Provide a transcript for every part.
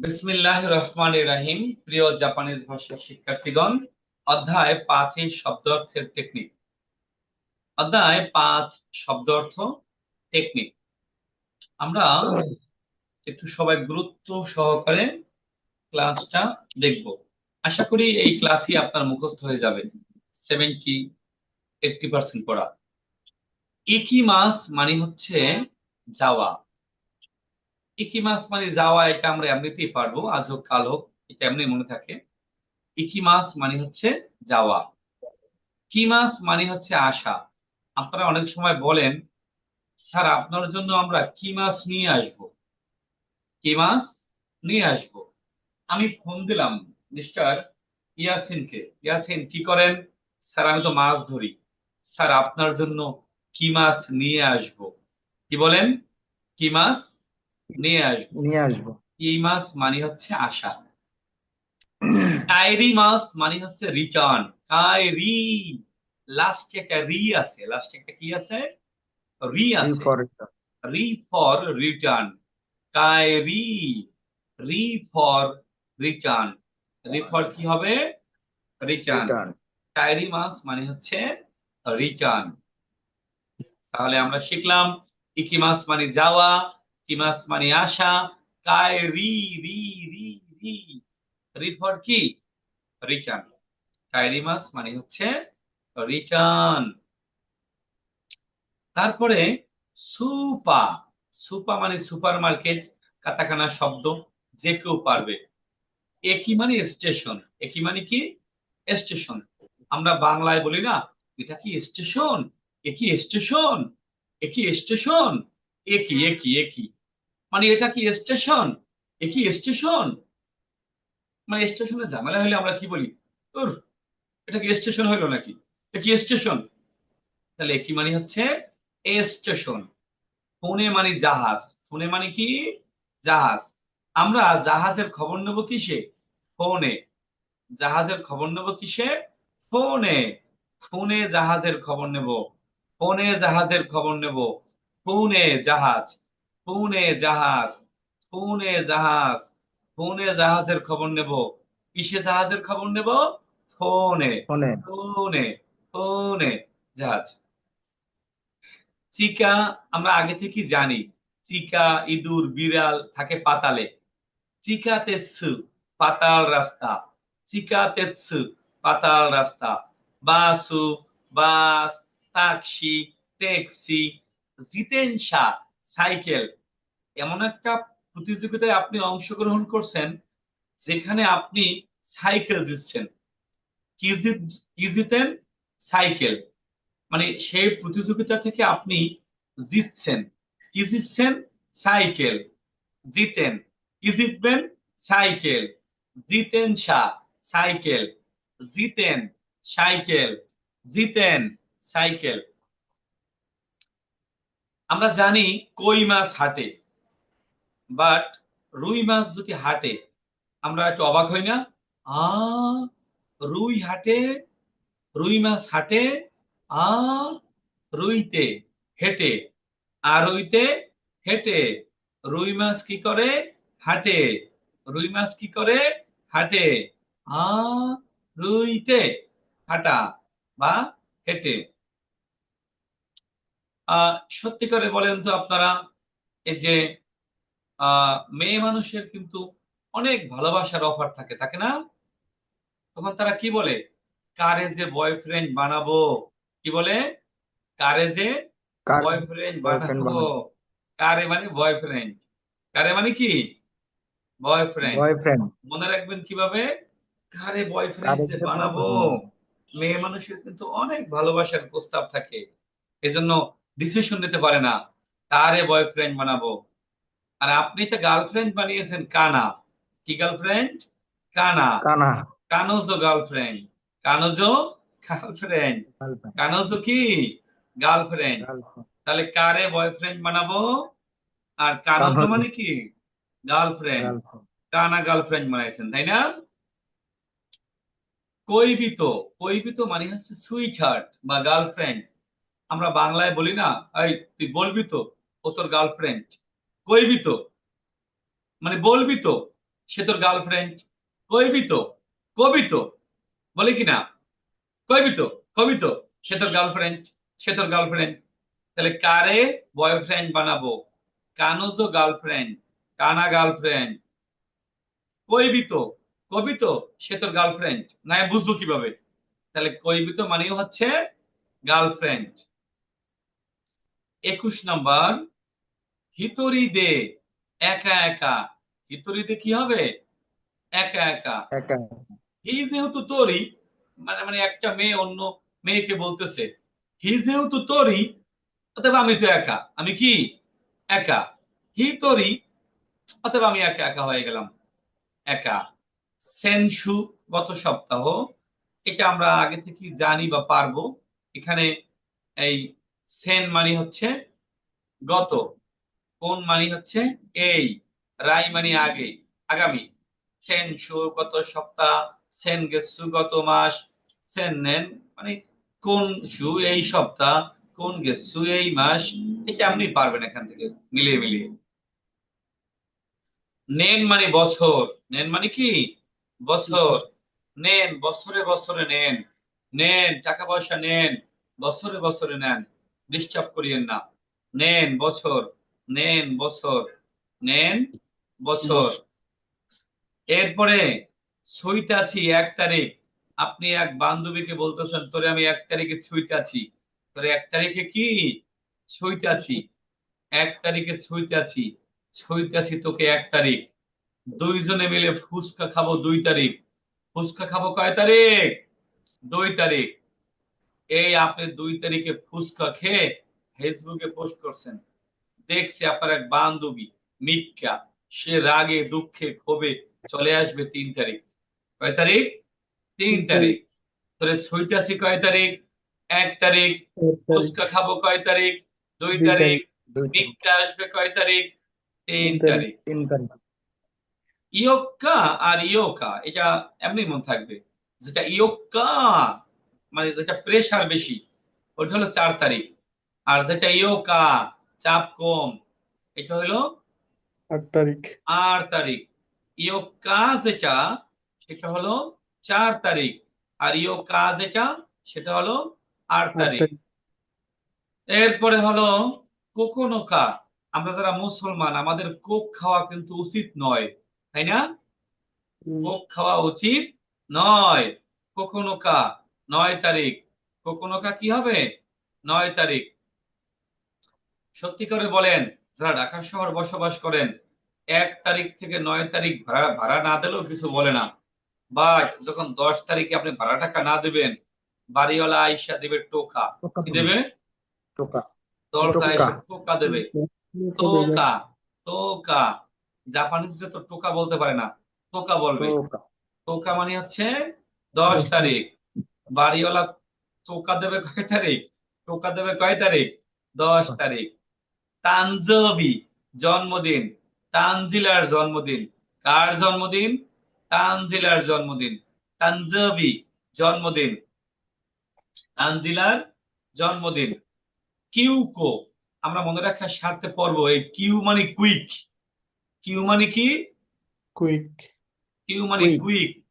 বিসমিল্লাহ রহমান রাহিম, প্রিয় জাপানিজ ভাষার শিক্ষার্থীগণ, অধ্যায় পাঁচে শব্দার্থের টেকনিক অধ্যায় পাঁচ শব্দার্থ টেকনিক আমরা একটু সবাই গুরুত্ব সহকারে ক্লাসটা দেখব। আশা করি এই ক্লাসই আপনার মুখস্থ হয়ে যাবে। সেভেন্টি এইটটি পার্সেন্ট পড়া। ইকি মাস মানে হচ্ছে যাওয়া। ইকিমাস মানে যাওয়া, এটা আমরা এমনিতেই পারব, আজ হোক, কাল হোক, এটা এমনি মনে থাকে। ইকিমাস মানে হচ্ছে যাওয়া। কিমাস মানে হচ্ছে আশা আপনারা অনেক সময় বলেন, স্যার, আপনার জন্য আমরা কি মাস নিয়ে আসব। কি মাস নিয়ে আসব। আমি ফোন দিলাম মিস্টার ইয়াসিনকে। ইয়াসিন, কি করেন? স্যার, আমি তো মাছ ধরি। স্যার, আপনার জন্য কি মাছ নিয়ে আসব। কি বলেন? কি মাছ নিয়ে আসব। নিয়ে আসব। এই মাস মানে হচ্ছে আশা। কায়রি মাস মানে হচ্ছে রিটার্ন। কায়রি লাস্টে একটা রি আছে। লাস্টে একটা কি আছে? রি আছে। রি ফর রিটার্ন। কায়রি রি ফর রিটার্ন। রি ফর কি হবে? রিটার্ন। কায়রি মাস মানে হচ্ছে রিটার্ন। তাহলে আমরা শিখলাম ইকি মাস মানে যাওয়া কি মাস মানে আসা কায়, রি রি রি রি। রি ফর কি? রিটার্ন। কায়রি মাস মানে হচ্ছে রিটার্ন। তারপরে সুপা। সুপা মানে সুপার মার্কেট কাতাকানা শব্দ, যে কেউ পারবে। একই মানে স্টেশন? একই মানে কি? স্টেশন। আমরা বাংলায় বলি না, এটা কি স্টেশন? একই স্টেশন? একই স্টেশন? একই একই একই মানে এটা কি স্টেশন একই স্টেশন মানে স্টেশনে ঝামেলা হলে আমরা কি বলি? তোর এটা কি স্টেশন হইল নাকি? একই স্টেশন তাহলে একই মানে হচ্ছে? এ স্টেশন ফোনে মানে জাহাজ। ফোনে মানে কি? জাহাজ। আমরা জাহাজের খবর নেব কিসে? ফোনে। জাহাজের খবর নেব কিসে? ফোনে। ফোনে জাহাজের খবর নেব। ফোনে জাহাজের খবর নেব। ফোনে জাহাজ। ফোনে জাহাজ ফোনে জাহাজ ফোনে জাহাজের খবর নেব। কিসে জাহাজের খবর নেব? ফোনে ফোনে ফোনে জাহাজ। চিকা আমরা আগে থেকে জানি চিকা ইঁদুর বিড়াল থাকে পাতালে। চিকা তেৎসু পাতাল রাস্তা। চিকা তেৎসু পাতাল রাস্তা। বাসু বাস টাক্সি ট্যাক্সি জিতেনশা সাইকেল এমন একটা প্রতিযোগিতায় আপনি অংশগ্রহণ করছেন যেখানে আপনি সাইকেল দিচ্ছেন কি কি জিতেন? সাইকেল। মানে সেই প্রতিযোগিতা থেকে আপনি জিতছেন। কি জিতছেন? সাইকেল। জিতেন। কি জিতবেন? সাইকেল। জিতেন শাহ সাইকেল। জিতেন সাইকেল। জিতেন, সাইকেল। আমরা জানি কই মাছ হাটে বাট রুই মাছ যদি হাটে, আমরা একটু অবাক হই না? আ, রুই হাটে, রুই মাছ হাটে, আ, রুইতে হেঁটে আর রুইতে হেঁটে, রুই মাছ কি করে? হাটে, রুই মাছ কি করে? হাটে, আ, রুইতে হাঁটা বা হেঁটে। সত্যি করে বলেন তো আপনারা এই যে আহ মেয়ে মানুষের কিন্তু অনেক ভালোবাসার অফার থাকে থাকে না? তখন তারা কি বলে? কারে যে বয়ফ্রেন্ড বানাবো? কি বলে? কারে যে বয়ফ্রেন্ড বানাবো? কারে মানে বয়ফ্রেন্ড কারে মানে কি? বয়ফ্রেন্ড বয়ফ্রেন্ড মনে রাখবেন কীভাবে? কারে বয়ফ্রেন্ড যে বানাবো? মেয়ে মানুষের কিন্তু অনেক ভালোবাসার প্রস্তাব থাকে। এজন্য ডিসিশন নিতে পারে না। কারে বয়ফ্রেন্ড বানাবো। আর আপনি তো গার্লফ্রেন্ড বানিয়েছেন কানা। কি গার্লফ্রেন্ড কানা। কানা। কানোজো গার্লফ্রেন্ড কানোজো গার্লফ্রেন্ড কানোজো কি? গার্লফ্রেন্ড তাহলে কারে বয়ফ্রেন্ড বানাবো? আর কানোজো কানোজো। মানে কি? গার্লফ্রেন্ড কানা গার্লফ্রেন্ড বানাইছেন তাই না? কৈবিত। কৈবিত মানে হচ্ছে সুইট হার্ট বা গার্লফ্রেন্ড আমরা বাংলায় বলি না, এই তুই বলবি তো, ও তোর গার্লফ্রেন্ড কইবি তো। মানে বলবি তো, সে তোর গার্লফ্রেন্ড কইবি তো, কবি তো, বলে কি না? কইবি তো, কবি তো, সে তোর গার্লফ্রেন্ড সে তোর গার্লফ্রেন্ড তাহলে কারে বয়ফ্রেন্ড বানাবো? কানুজো গার্লফ্রেন্ড কানা গার্লফ্রেন্ড কইবি তো, কবি তো, সে তোর গার্লফ্রেন্ড না, বুঝব কীভাবে? তাহলে কইবি তো মানেও হচ্ছে গার্লফ্রেন্ড একুশ নাম্বার হিতরি দে একা একা। হিতরি দে কি হবে? একা একা। হি যেহেতু তোরই মানে মানে একটা মেয়ে অন্য মেয়েকে বলতেছে হি যেহেতু তোরই অতএব আমি তো একা। আমি কি? একা। হি তোরই অতএব আমি একা একা হয়ে গেলাম। একা। সেনসু গত সপ্তাহ এটা আমরা আগে থেকে জানি বা পারব। এখানে এই সেন মানে হচ্ছে গত, কোন মানে হচ্ছে এই, রাই মানে আগে, আগামী, সেন শু গত সপ্তাহ, সেন গেসু গত মাস, সেন নেন মানে কোন সু এই সপ্তাহ, কোন গেসু এই মাস, এটা আপনি পারবেন এখান থেকে মিলিয়ে মিলিয়ে। নেন মানে বছর, নেন মানে কি? বছর, নেন, বছরে বছরে নেন নেন, টাকা পয়সা নেন, বছরে বছরে নেন। ডিস্টার্ব করিয়েন না। নেন বছর নেন বছর নেন বছর। এরপরে ছুইতাছি এক তারিখ। আপনি এক বান্ধবীকে বলতেছেন তোরে আমি এক তারিখে ছুইতাছি তোরে এক তারিখে কি? ছুইতাছি এক তারিখে ছুইতাছি ছুইতাছি তোকে এক তারিখ। দুইজনে মিলে ফুচকা খাব দুই তারিখ। ফুচকা খাব কয় তারিখ? দুই তারিখ। এই আপনি দুই তারিখে ফুচকা খেয়ে ফেসবুকে পোস্ট করছেন। দেখছি আপনার এক বান্ধবী মিক্কা সে রাগে দুঃখে ক্ষোভে চলে আসবে তিন তারিখ। কয় তারিখ? তিন তারিখ। তাহলে ছইটাছি কয় তারিখ? এক তারিখ। ফুচকা খাব কয় তারিখ? দুই তারিখ। মিক্কা আসবে কয় তারিখ? তিন তিন তারিখ। তিন তারিখ। ইয়োক্কা আর ইয়োকা এটা এমনি মন থাকবে। যেটা ইয়োক্কা মানে যেটা প্রেসার বেশি ওটা হলো চার তারিখ। আর যেটা ইয়োকা চাপ কম এটা হলো আট তারিখ। আট তারিখ। ইয়োকা যেটা সেটা হলো চার তারিখ। আর ইয়োকা যেটা সেটা হলো আট তারিখ। এরপরে হলো কোকোনোকা আমরা যারা মুসলমান আমাদের কোক খাওয়া কিন্তু উচিত নয় তাই না? কোক খাওয়া উচিত নয়। কখনো কা নয় তারিখ। কখনো কা হবে? নয় তারিখ। সত্যি করে বলেন যারা ঢাকা শহর বসবাস করেন এক তারিখ থেকে নয় তারিখ ভাড়া ভাড়া না দিলেও কিছু বলে না। বাট যখন দশ তারিখে আপনি ভাড়া টাকা না দেবেন বাড়িওয়ালা আইসা দেবে টোকা। কি দেবে। টোকা। দরজা টোকা। টোকা দেবে। টোকা টোকা। জাপানিজরা তো টোকা বলতে পারে না। টোকা বলবে। টোকা। মানে হচ্ছে দশ তারিখ। বাড়িওয়ালা টোকা দেবে কয় তারিখ? টোকা দেবে কয় তারিখ? দশ তারিখ। তানজবি জন্মদিন। তানজিলার জন্মদিন। কার জন্মদিন? তানজিলার জন্মদিন। তানজবি জন্মদিন। তানজিলার জন্মদিন। কিউকো। আমরা মনে রাখার স্বার্থে পড়ব। এই কিউ মানে কুইক। কিউ মানে কি? কুইক। কিউ মানে quick.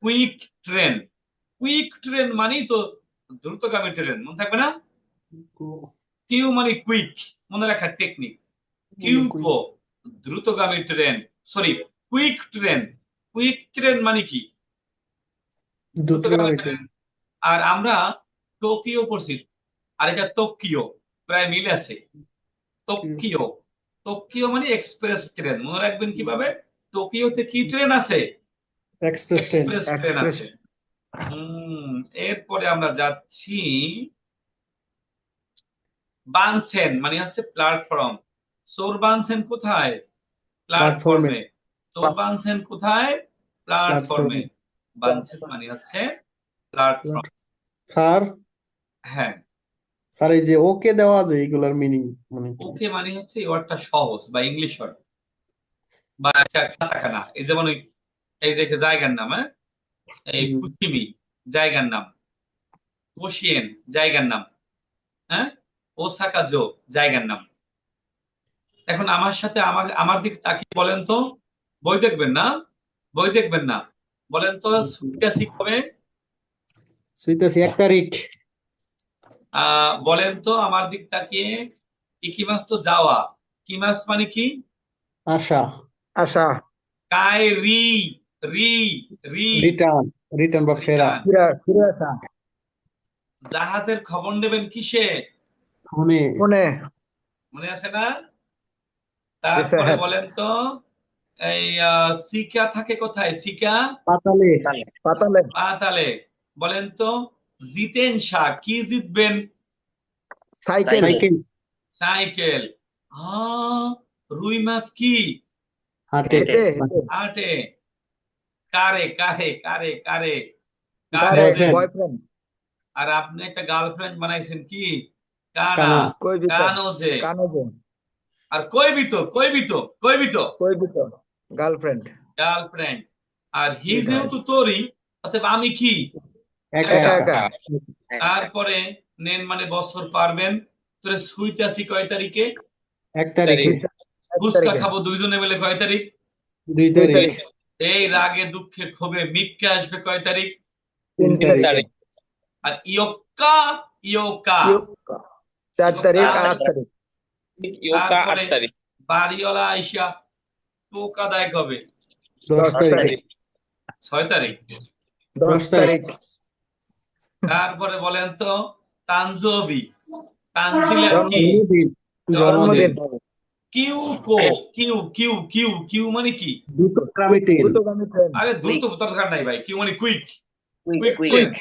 Quick train. Quick train মানেই তো দ্রুতগামী ট্রেন মনে থাকবে না? কিউ মানে কুইক মনে রাখার টেকনিক। কিউ কিউকো দ্রুতগামী train sorry quick train. Quick train মানে কি? দ্রুতগামী ট্রেন। আর আমরা টোকিও পড়ছি আর এটা টোকিও প্রায় মিল আছে। টোকিও টোকিও মানে এক্সপ্রেস ট্রেন মনে রাখবেন কীভাবে? টোকিওতে কি ট্রেন আছে? এক্সপ্রেস ট্রেন আছে। হুম এরপরে আমরা যাচ্ছি বানসেন মানে হচ্ছে প্ল্যাটফর্ম সোর বানসেন কোথায়? প্ল্যাটফর্মে সোর বানসেন কোথায়? প্ল্যাটফর্মে বানসেন মানে হচ্ছে প্ল্যাটফর্ম স্যার? হ্যাঁ। স্যার এই যে ওকে দেওয়া যায় এগুলার মিনিং মানে ওকে মানে হচ্ছে ওয়ার্ডটা সহজ বা ইংলিশ ওয়ার্ড বা একটা কাটাকানা এই যেমন এই যে একটা জায়গার নাম হ্যাঁ? এই কুচিমি জায়গার নাম। কোশিয়েন জায়গার নাম। হ্যাঁ? ওসাকা জো জায়গার নাম। এখন আমার সাথে আমার আমার দিক তাকিয়ে বলেন তো। বই দেখবেন না? বই দেখবেন না? বলেন তো সুইতাসি কবে সুইতাছি এক তারিখ। আহ বলেন তো আমার দিক তাকিয়ে ইকিমাস তো যাওয়া। কি কিমাস মানে কি? আশা। আশা। কায় রি রি। রিটার্ন রিটার্ন বা ফেরা। রিটার্ন। ফিরা ফিরে আসা জাহাজের খবর নেবেন কিসে? মনে মনে মনে আছে না? তারপরে বলেন তো এই সিকা থাকে কোথায়? সিকা? পাতালে পাতালে। পাতালে। বলেন তো জিতেন শাহ কি জিতবেন? সাইকেল। সাইকেল। সাইকেল। আহ রুই মাছ কি? হাঁটে। হেঁটে। কারে কারে কারে? কারে বয়ফ্রেন্ড। আর আপনি একটা গার্লফ্রেন্ড বানাইছেন কি? কানা। কানোজে। কানোজে। আর কই বিতো কই বিতো কই বিতো কই বিত গার্লফ্রেন্ড। গার্লফ্রেন্ড। আর হি যেহেতু তোরই অতএব আমি কি? তারপরে নেন মানে বছর পারবেন। তোরে সুইতাছি কয় তারিখে? এক তারিখে। ফুচকা খাব দুইজনে মিলে কয় তারিখ? দুই তারিখ। এই রাগে দুঃখে ক্ষোভে মিক্কে আসবে কয় তারিখ? তিন তিন তারিখ। আর ইয়োকা ইয়োকা। চার তারিখ আট তারিখ। ইয়োকা আট তারিখ। বাড়িওয়ালা আইসা পোকা দায় কবে? দশ তারিখ। ছয় তারিখ। দশ তারিখ। তারপরে বলেন তো তানজবি। তানজিলের কি? জন্মদিন। কিউ কো কিউ কিউ কিউ কিউ মানে কি? দ্রুতগামী ট্রেন আরে দ্রুত দরকার নাই ভাই কিউ মানে কুইক। কুইক কুইক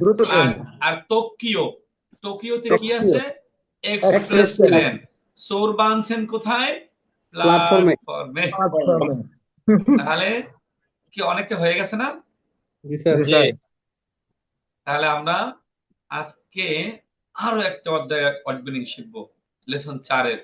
দ্রুত ট্রেন আর টোকিও টোকিওতে কি আছে? Express train. কোথায়? প্ল্যাটফর্মে। তাহলে কি অনেকটা হয়ে গেছে না? জি স্যার। জি। তাহলে আমরা আজকে আরও একটা অধ্যায় মিনিং শিখব। লেসন চারের।